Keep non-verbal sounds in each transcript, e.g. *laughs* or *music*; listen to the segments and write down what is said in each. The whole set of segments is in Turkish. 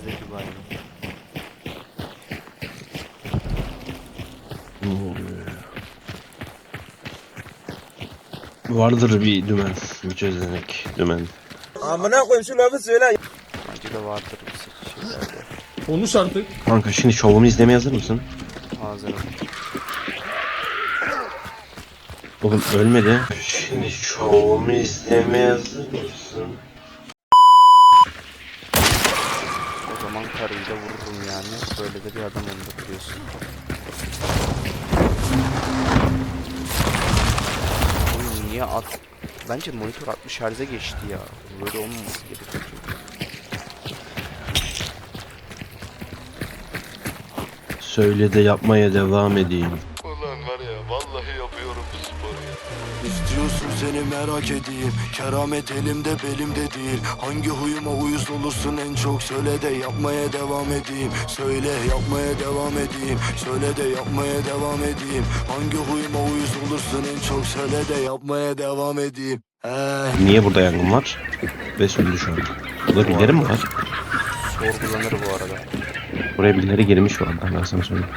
Çerzdeki bayram. Ne oluyor ya? Vardır bir dümen. Bir çözenek dümen. Amına koyayım şu lafı söyle. Bence de vardır bir şeylerde. Konuş artık. Kanka şimdi şovumu izlemeye hazır mısın? Hazırım. Oğlum ölmedi. Şimdi şovumu izlemeye hazır mısın? Niye at... Bence monitör 60 Hz'e geçti ya. Böyle olmaması gerekiyor. Söyle de yapmaya devam edeyim. Seni merak edeyim Keramet elimde belimde değil Hangi huyuma uyuz olursun en çok Söyle de yapmaya devam edeyim Söyle yapmaya devam edeyim Söyle de yapmaya devam edeyim Hangi huyuma uyuz olursun en çok Söyle de yapmaya devam edeyim Eh Niye burada yangın var? Ve söndü şu an. Burada birileri mi var? Sorgulanır bu arada. Buraya birileri girmiş var ben sana söyleyeyim.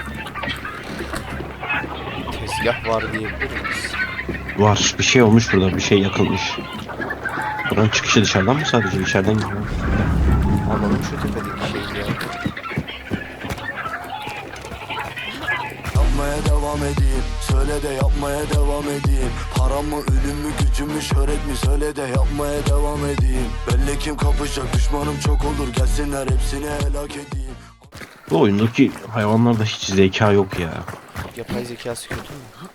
Tezgah var diyebilir miyiz? Var bir şey olmuş burada bir şey yakılmış. Buranın çıkışı dışarıdan mı sadece içeriden geliyor? Alalım şu tepedeki şeyi ya. Yapmaya devam edeyim Söyle de yapmaya devam edeyim Param mı ölüm mü gücüm mü şöhret mi Söyle de yapmaya devam edeyim Belli kim kapışacak düşmanım çok olur Gelsinler hepsini helak edeyim Bu oyundaki hayvanlarda hiç zeka yok ya. Yapay zekası kötü mü?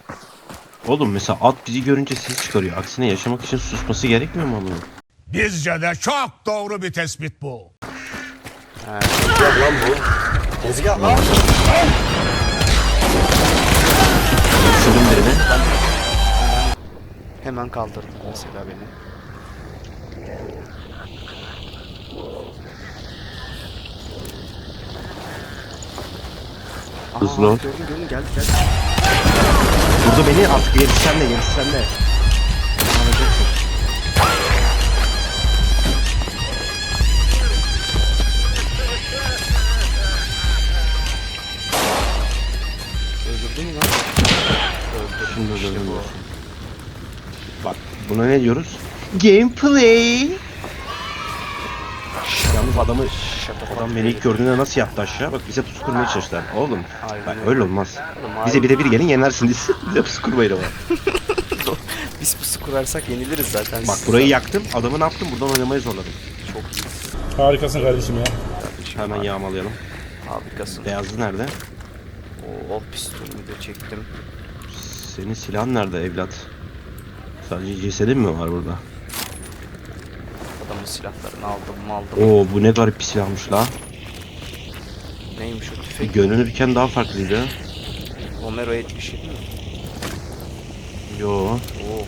Oğlum mesela at bizi görünce ses çıkarıyor. Aksine yaşamak için susması gerekmiyor mu onun? Bizce de çok doğru bir tespit bu. He. Düşürdüm birini. Hemen kaldırdı mesela beni. Aha, Hızlı ol. Gördüm gördüm geldi geldi. Burada beni artık gerisi sende gerisi sende. Alacaksın. Öldürdü mü. Şimdi. Bak buna ne diyoruz? Gameplay. Yalnız adamı Adam beni ilk gördüğünde nasıl yaptı aşağı? Bak bize pusu kurmaya çalıştılar. Oğlum bak öyle. olmaz. Bize birebir gelin yenersiniz. *laughs* bize pusu kurmayın ama. Biz pusu kurarsak yeniliriz zaten. Bak burayı zaten yaktım. Adamı ne yaptım? Buradan oynamayı zorladım. Çok iyi Harikasın kardeşim ya. kardeşim. Hemen Har- yağmalayalım. Harikasın. Beyazlı nerede? O, o pistolümü de çektim. Senin silahın nerede evlat? Sadece cesedin mi var burada? Silahlarını aldım aldım. Oo bu ne garip bir silahmış la. Neymiş o tüfek? Görünürken daha farklıydı. Romero 77 mi? Yo. Oo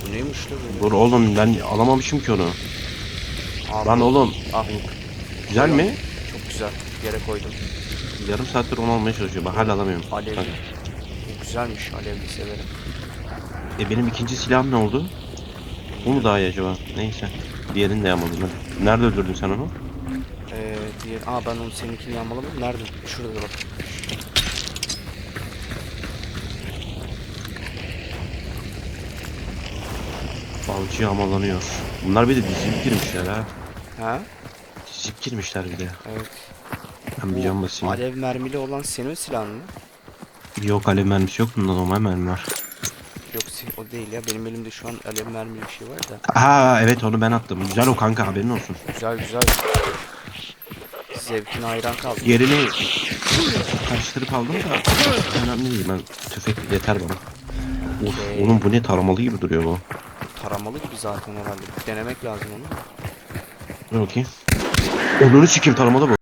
bu neymiş la böyle? Dur oğlum ben alamamışım ki onu. Aa, Lan oğlum Ah güzel mi? çok güzel. Yere koydum. Yarım saattir onu almaya çalışıyor. Bak hala alamıyorum. Alevli. Bak. Güzelmiş. Alevli severim. E benim ikinci silahım ne oldu? Bu mu daha iyi acaba? Neyse. Diğerini de yağmaladım ben. Nerede öldürdün sen onu? Ee, diğer... Aa ben onu seninkini yağmalamadım. Nerede? Şurada da bak. Avcı yağmalanıyor. Bunlar bir de dizip girmişler ha. Ha? Dizip girmişler bir de. Evet. Ben bir can basayım. Alev mermili olan senin silahın mı? Yok alev mermisi yok bunda normal mermi var. O değil ya. Benim elimde şu an alev mermili bir şey var da. Aa evet onu ben attım. Güzel o kanka haberin olsun. Güzel güzel. Zevkine hayran kaldım. Yerini karıştırıp aldım da önemli değil ben tüfek yeter bana. Of Okey. oğlum bu ne taramalı gibi duruyor bu. Taramalı gibi zaten herhalde. Bir denemek lazım onu. Dur bakayım. Onunu sikeyim taramalı bu.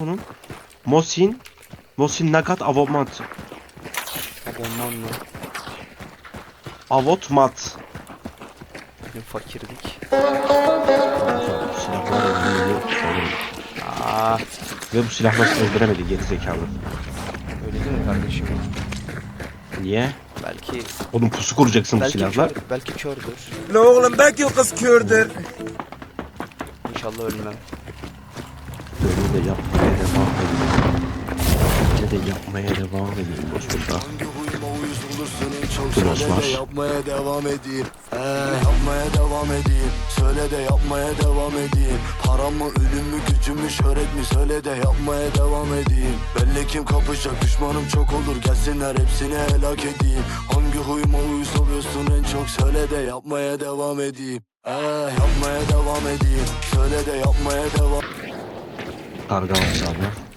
Onun Mosin Mosin Nagat Avotmat Abonman mı? Avotmat Ne fakirdik. Silahlar sanırım. Aa, Ve bu silahlar öldüremedi geri zekalı. öyle değil mi kardeşim? Niye? Belki Oğlum pusu kuracaksın bu belki silahla. kör, belki kördür. La oğlum belki o kız kördür. İnşallah ölmem. Böyle de. Böyle de yapmaya devam edin dostum. Söyle Osman. de yapmaya devam edeyim. Eee yapmaya devam edeyim. Söyle de yapmaya devam edeyim. Param mı ölüm mü gücüm mü şöhret mi? Söyle de yapmaya devam edeyim. Belli kim kapışacak düşmanım çok olur. Gelsinler hepsini helak edeyim. Hangi huyuma uyuz oluyorsun en çok Söyle de yapmaya devam edeyim. Eee yapmaya devam edeyim. Söyle de yapmaya devam Karga var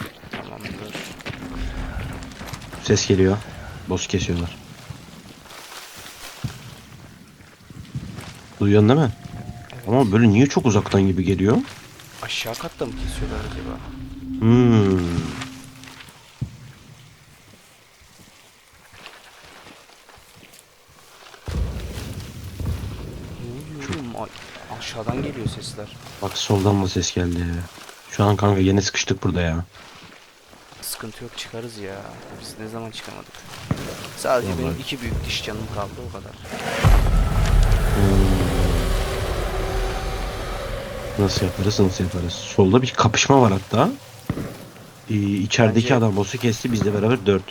Ses geliyor. Boss kesiyorlar. Duyuyorsun değil mi? Ama böyle niye çok uzaktan gibi geliyor? Aşağı katta mı kesiyorlar acaba? Hmm. Ay- Aşağıdan geliyor sesler. Bak soldan da ses geldi. Şu an kanka yine sıkıştık burada ya. Sıkıntı yok çıkarız ya. Biz ne zaman çıkamadık? Sadece benim Vallahi. iki büyük diş canım kaldı o kadar. Nasıl yaparız nasıl yaparız? Solda bir kapışma var hatta. Ee, içerideki Bence- adam boss'u kesti bizle beraber 4.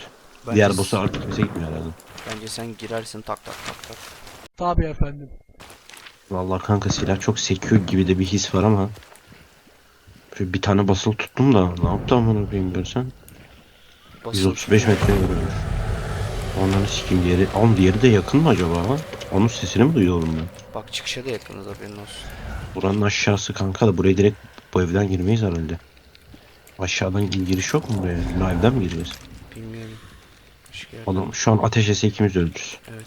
Bence, Diğer boss'a artık kimse gitmiyor herhalde. Bence sen girersin tak tak tak tak. Tabii efendim. Vallahi kanka silah çok sekiyor gibi de bir his var ama. Şöyle bir tane basılı tuttum da ne yaptı amına koyayım görsen. Basın 135 metreye vuruyor. Onların sikim diğeri. Ama diğeri de yakın mı acaba? Onun sesini mi duyuyorum ben? Bak çıkışa da yakınız haberin olsun. Buranın aşağısı kanka da buraya direkt bu evden girmeyiz herhalde. Aşağıdan gir- giriş yok mu buraya? Yine evden mi gireceğiz? Bilmiyorum. Oğlum şu an ateş etse ikimiz ölürüz. Evet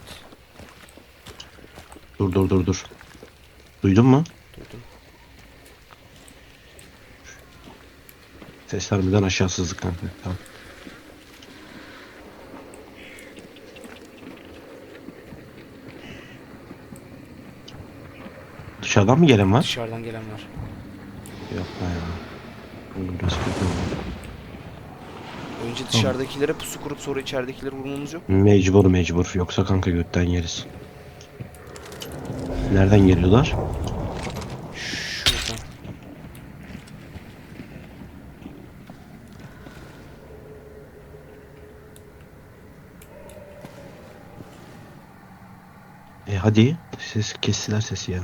Dur dur dur dur. Duydun mu? duydum. Ses vermeden aşağı sızdık kanka. Tamam. Dışarıdan mı gelen var? Dışarıdan gelen var. Yapma ya. Oğlum biraz kötü oldu. Önce dışarıdakilere pusu kurup sonra içeridekileri vurmamız yok. mu? Mecbur mecbur. Yoksa kanka götten yeriz. Nereden geliyorlar? Şuradan. E hadi. Ses kestiler sesi ya.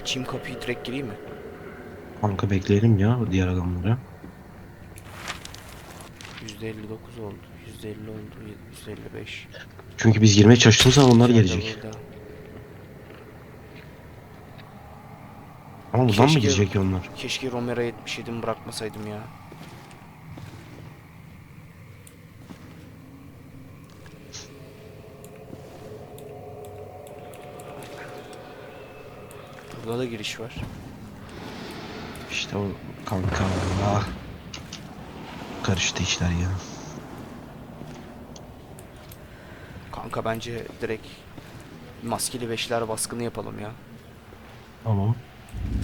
Açayım kapıyı direkt gireyim mi? Kanka bekleyelim ya diğer adamları. %59 oldu. %50 oldu. %55. Çünkü biz girmeye çalıştığımız zaman onlar gelecek. burada. Ama buradan mı Keşke- girecek onlar? Keşke Romero 77'mi bırakmasaydım ya. Burada da giriş var. İşte o kanka. Ah. Karıştı işler ya. Kanka bence direkt maskeli beşler baskını yapalım ya. Tamam.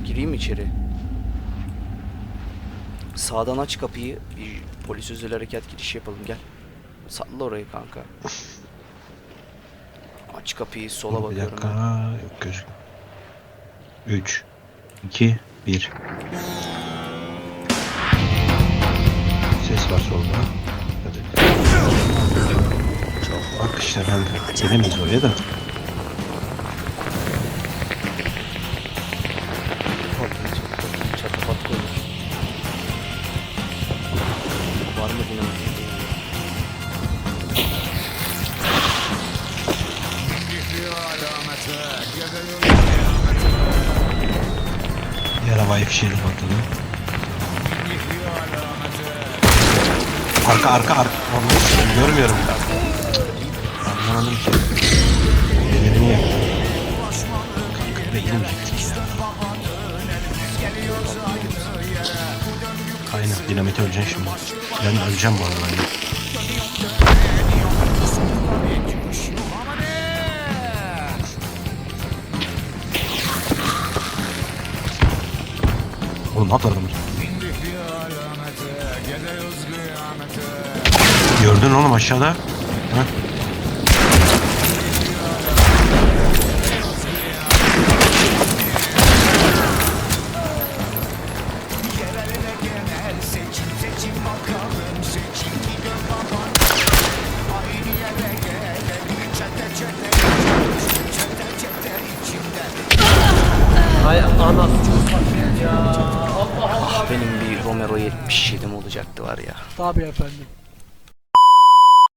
Gireyim içeri? Sağdan aç kapıyı. Bir polis özel harekat girişi yapalım gel. Salla orayı kanka. Aç kapıyı sola Bir bakıyorum. dakika. ben. Yok gözük. 3 2 1 Ses var solda. Hadi. Çok bak işte ben giremeyiz oraya da. Çatapat koymuş. Var mı dinamit? Diğer havai fişeği de patladı. Arka arka arka. Anlamışım görmüyorum. Anlamadım ki. Ellerini yak. Kanka buraya girmeyecektik ya. Aynen dinamite öleceksin şimdi. Ben öleceğim bu Oğlum ne yaptılar adamlar? Gördün oğlum aşağıda. Olacaktı var ya. Tabii efendim.